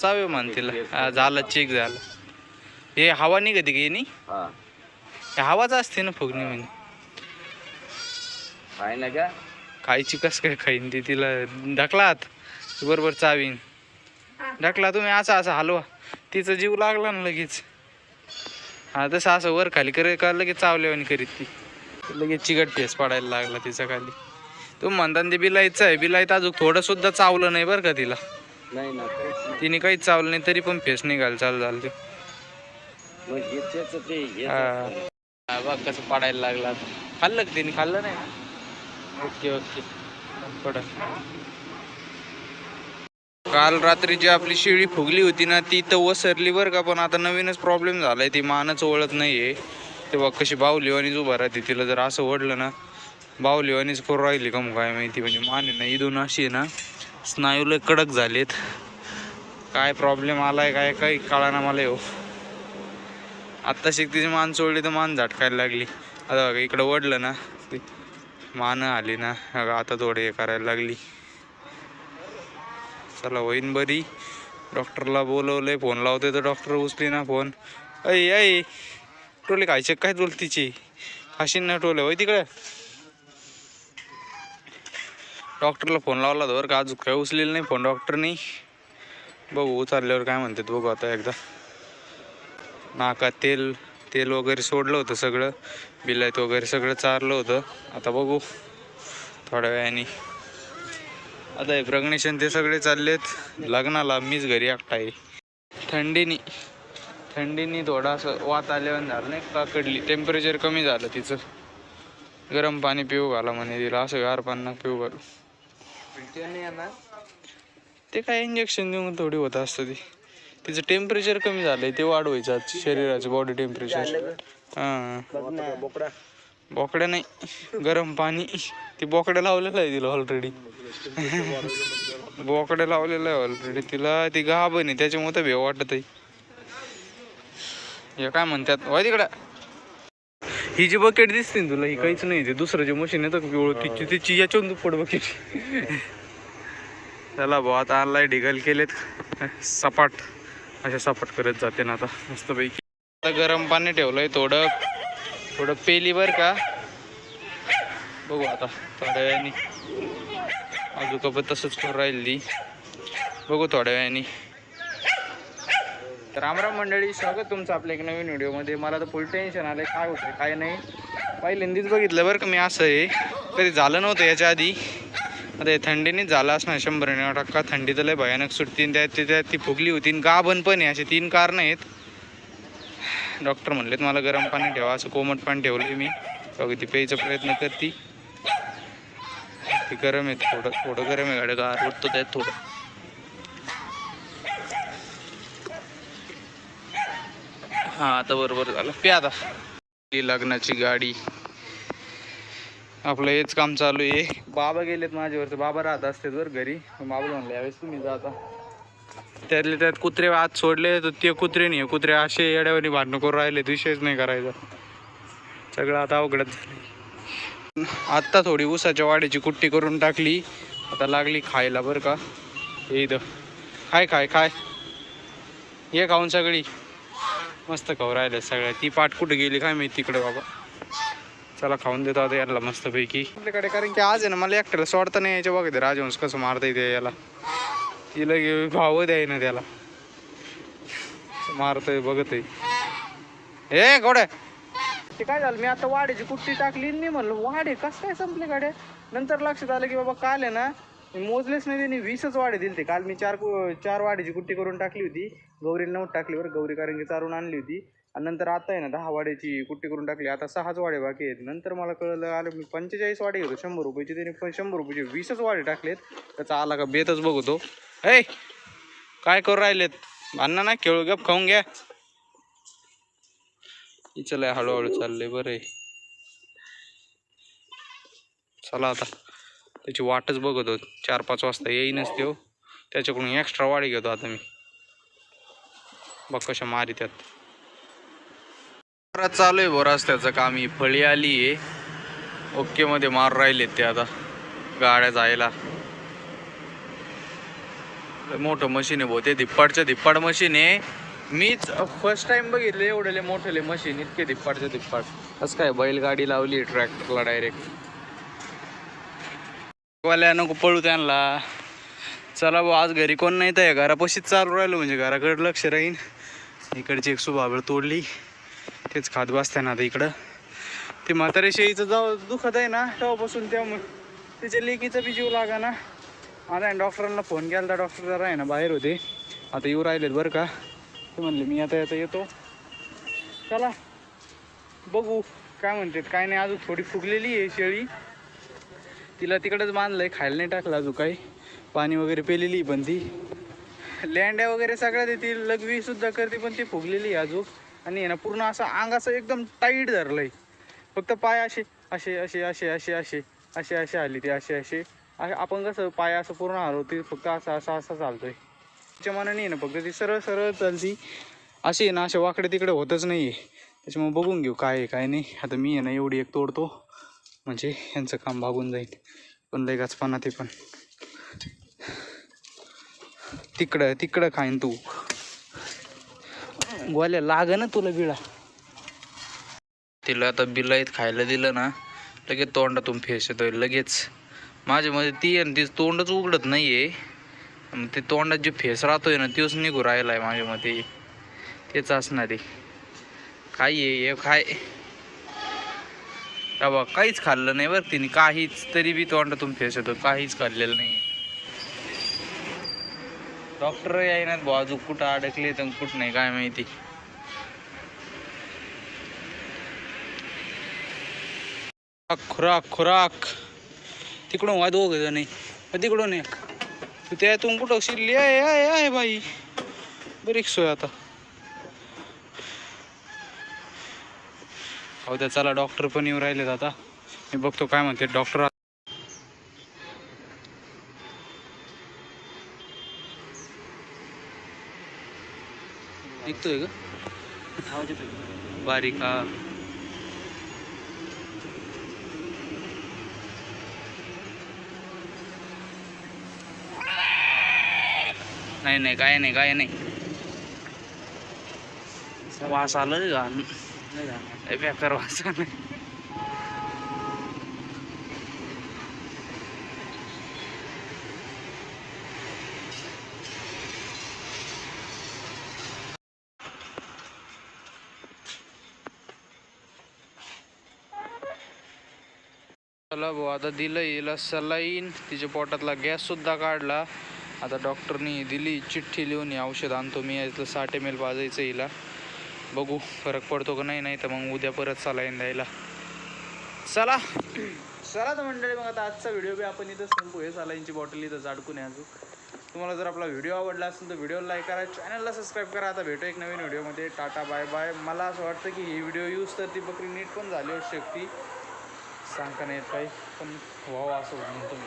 चावे म्हणतील. हा, झालं चेक झालं. हे हवा निघते की नाही? हवाच असते ना फुगणी म्हणजे आहे ना का? खायची कस काय खाईन ती तिला ढकलात बरोबर चावीन ढकला तुम्ही असा असा हलवा. तिचा जीव लागला ना लगेच. हा तसं असं वर खाली करे का लगेच चावल्यावानी करीत ती. लगेच चिकट फेस पडायला लागला तिचा खाली. तुम्ही म्हणता ते बिलाईचं आहे. बिलाईत अजून थोडं सुद्धा चावलं नाही बरं का तिला. नाही ना. तिने काहीच चावलं नाही तरी पण फेस निघायला चालू झालं ते मग त्याचं ते हे. हा, बघ कसं पडायला लागला आता. खाल्लं का तिने खाल्लं नाही ना? ओके ओके काल रात्री जी आपली शिळी फुगली होती ना ती तर वसरली बरं का पण आता नवीनच प्रॉब्लेम झालाय ती मानच ओळख नाहीये ते बघ कशी बावलीवानीच उभा राहते तिला जर असं ओढलं ना बावलीवानीच करू राहिली का मग काय माहिती म्हणजे मान आहे ना इथून अशी आहे ना स्नायू लय कडक झालेत. काय प्रॉब्लेम आलाय काय काही कळाना मला येऊ. आत्ता तिची मान सोडली तर मान झटकायला लागली. आता बघा इकडं वडलं ना ती मान आली ना बघा आता थोडे हे करायला लागली. चला होईन बरी. डॉक्टरला बोलवलंय फोन लावते तर डॉक्टर उचली ना फोन. ऐ ऐ टोले खायचे काय बोल तिची खाशीन ना टोले. होय तिकडे. डॉक्टरला फोन लावला तर का अजून काय उचलेलं नाही फोन डॉक्टरनी. बघू उचलल्यावर काय म्हणतात बघू आता एकदा. नाका तेल तेल वगैरे सोडलं होतं सगळं बिलायत वगैरे सगळं चारलं होतं. आता बघू थोड्या वेळाने. आता हे प्रग्नेशन ते सगळे चाललेत. लग्नाला मीच घरी एकटा आहे. थंडीनी थंडीनी थोडा असं वात आल्यावर झालं नाही का कडली टेम्परेचर कमी झालं तिचं. गरम पाणी पिऊ घाला म्हणे तिला असं गार पाणी पिऊ घालू. ते काय इंजेक्शन देऊन थोडी होत असतं ती. तिचं टेम्परेचर कमी झालंय ते वाढवायचं आज शरीराचं बॉडी टेम्परेचर हां. बोकड्या नाही गरम पाणी. ती बोकड्या लावलेलं आहे तिला ऑलरेडी बोकड्या लावलेलं आहे ऑलरेडी तिला ती गाभण आहे त्याच्यामुळे भेव वाटत आहे हे काय म्हणतात? वाय तिकडं. ही जी बकेट दिसते ना तुला ही काहीच नाही ते दुसरं जे मशीन येतं का पिवळं तिची याच्यावरून पड बकेट चला भाऊ आता आणलाय ढिगल केलेत. सपाट. अशा सपाट करत जाते ना आता मस्तपैकी. आता गरम पाणी ठेवलंय थोडं. थोडं पेली बर का. बघू आता थोड्या वेळाने. अजून तसंच करून राहिली. बघू थोड्या वेळाने. तर रामराम मंडळी स्वागत तुमचं आपल्या एक नवीन व्हिडिओमध्ये. मला तर फुल टेन्शन आलं काय होतं काय नाही. पहिल्यांदीच बघितलं बरं का मी असं आहे. तरी झालं नव्हतं याच्या आधी. आता हे थंडीनेच झालं असणार शंभर टक्का. थंडी तर लय भयानक सुटती त्यात त्यात ती फुगली होती गा बन पण आहे. असे तीन कारणं आहेत. डॉक्टर म्हणलेत मला गरम पाणी ठेवा. असं कोमट पाणी ठेवलं मी. बघ ती प्यायचा प्रयत्न करते. ती गरम आहे थोडं थोडं गरम आहे गाडं गार उठतो त्यात थोडं. हा आता बरोबर झालं. पे आता. लग्नाची गाडी. आपलं हेच काम चालू आहे. बाबा गेलेत माझ्यावरचं बाबा राहत असते जर घरी. बाबा म्हणले यावेळेस तुम्ही जाता त्यातले त्यात कुत्रे आत सोडले तर ते कुत्रे नाही. कुत्रे असे येड्यावरी भांडणं करून राहिले. विषयच नाही करायचा. सगळं आता अवघडच झालं आत्ता थोडी ऊसाच्या वाड्याची कुट्टी करून टाकली. आता लागली खायला बरं का. हे इथं. खाय खाय खाय. ये खाऊन सगळी. मस्त खाऊ राहिले सगळ्या ती पाठ कुठे गेली काय माहिती तिकडे बाबा. चला खाऊन देतो आता याला मस्तपैकी. आपल्याकडे कारण की आज आहे ना मला एकट्याला सोडता नाही यायच्या बघा ते राजवंश कसं मारता येते याला. तिला घे भाव द्याय ना त्याला. मारतोय बघत आहे ए गोड्या ते काय झालं मी आता वाड्याची कुट्टी टाकली मी म्हणलं वाडे कस काय संपले गाड्या? नंतर लक्षात आलं की बाबा काल आहे ना मोजलेच नाही त्यांनी वीसच वाडे दिले ते काल मी चार कु- चार वाड्याची कुट्टी करून टाकली होती. गौरीला नव्हतं टाकली बरं गौरी कारण की चारून आणली होती. आणि नंतर आता आहे ना दहा वाड्याची कुट्टी करून टाकली. आता सहाच वाडे बाकी आहेत. नंतर मला कळलं आलं मी पंचेचाळीस वाडे घेतो शंभर रुपयाचे. त्याने पण शंभर रुपयाचे वीसच वाडे टाकलेत. त्याचा आला का बेतच बघतो ऐ काय करू राहिलेत? भांडणं ना खेळू गप खाऊन घ्या. चला हळूहळू चाललंय बरं आहे चला आता. त्याची वाटच बघत होत. चार पाच वाजता येईनच त्यो. त्याच्याकडून एक्स्ट्रा वाडी घेतो आता मी. बघ कशा मारी त्यात. परत चालू आहे बरं रस्त्याचं काम. ही फळी आली आहे. ओके मध्ये मार राहिलेत ते आता. गाड्या जायला. मोठं मशीन आहे भाऊ ते. धिप्पाडच्या धिप्पाड मशीन आहे. मीच फर्स्ट टाइम बघितले एवढेले मोठेले मशीन इतके धिप्पाडच्या धिप्पाड. असं काय बैलगाडी लावली ट्रॅक्टरला डायरेक्ट वाल्या नको पळू त्यांना. चला भाऊ आज घरी कोण नाही तर घरापाशीच चालू राहिलो म्हणजे घराकडे लक्ष राहीन. इकडची एक सुभाबळ तोडली. तेच खात बसताना आता इकडं. ते म्हातारे शेळीचं जाऊ दुखत आहे ना तेव्हापासून त्यामुळे त्याच्या लेकीचा बी जीव लागा ना. आता डॉक्टरांना फोन केला तर डॉक्टर जरा आहे ना बाहेर होते. आता येऊ राहिलेत बरं का. ते म्हणले मी आता आता येतो. चला बघू काय म्हणतात. काय नाही अजून थोडी फुगलेली आहे शेळी. तिला तिकडंच बांधलंय खायला नाही टाकलं अजून काही. पाणी वगैरे पेलेली पण ती. लँड्या वगैरे सगळ्या देतील लगवी सुद्धा करते पण ती फुगलेली आहे अजून. आणि आहे ना पूर्ण असं अंग असं एकदम टाईट धरलंय. फक्त पाय असे असे असे असे असे असे असे असे आली ते असे असे. असे आपण कसं पाय असं पूर्ण हलवते फक्त असं असं असं चालतोय. तिच्या मनाने आहे ना फक्त ती सरळ सरळ चालती. अशी आहे ना असे वाकडे तिकडे होतच नाही आहे त्याच्यामुळे बघून घेऊ काय आहे काय नाही. आता मी आहे ना एवढी एक तोडतो. म्हणजे यांचं काम भागून जाईल. पण लय गाचपाना ते पण. तिकडं तिकडं खाईन तू. गोल्या लाग ना तुला बिळा. तिला आता बिलाईत खायला दिलं ना लगेच तोंडातून फेस येतोय लगेच. माझ्या मध्ये ती आणि ती तोंडच उघडत नाहीये. मग ते तोंडात जे फेस राहतोय ना तोच निघू राहिलाय माझ्या मते. तेच असणार आहे. काय आहे हे काय? बाबा काहीच खाल्लं नाही बरं तिने. काहीच तरी बी तोंड तुम्ही फेस होतं काहीच खाल्लेलं नाही. डॉक्टर येईनात भाऊ अजून कुठं अडकले तर कुठं नाही काय माहिती. खुराक खुराक खुराक. तिकडून वाद दोघ जण तिकडून एक. तू त्यातून कुठं शिरली? आहे आहे आहे बाई. बरीच सोय आता. हो त्या चला डॉक्टर पण येऊन राहिलेत आता. मी बघतो काय म्हणते डॉक्टर निघतोय का? बारीक हा. नाही नाही काय नाही काय नाही. वास आला रे घाण बेकार वास नाही चला भाऊ आता दिलं हिला सलाईन. तिच्या पोटातला गॅस सुद्धा काढला. आता डॉक्टरनी दिली चिठ्ठी लिहून हे औषध आणतो मी. यातलं साठ एम एल पाजायचं हिला. बघू फरक पडतो का नाही नाही तर मग उद्या परत सलाईन द्यायला. चला. चला तर मंडळी मग आता आजचा व्हिडिओ बी आपण इथं संपू. हे सलाईनची बॉटल इथं अडकून आहे अजून. तुम्हाला जर आपला व्हिडिओ आवडला असेल तर व्हिडिओ लाईक करा. चॅनलला सबस्क्राईब करा. आता भेटू एक नवीन व्हिडिओमध्ये टाटा बाय बाय मला असं वाटतं की ही व्हिडिओ यूज तर ती बकरी नीट पण झाली असू शकते सांगता नाही येत काही पण व्हावं असं म्हणतो मी.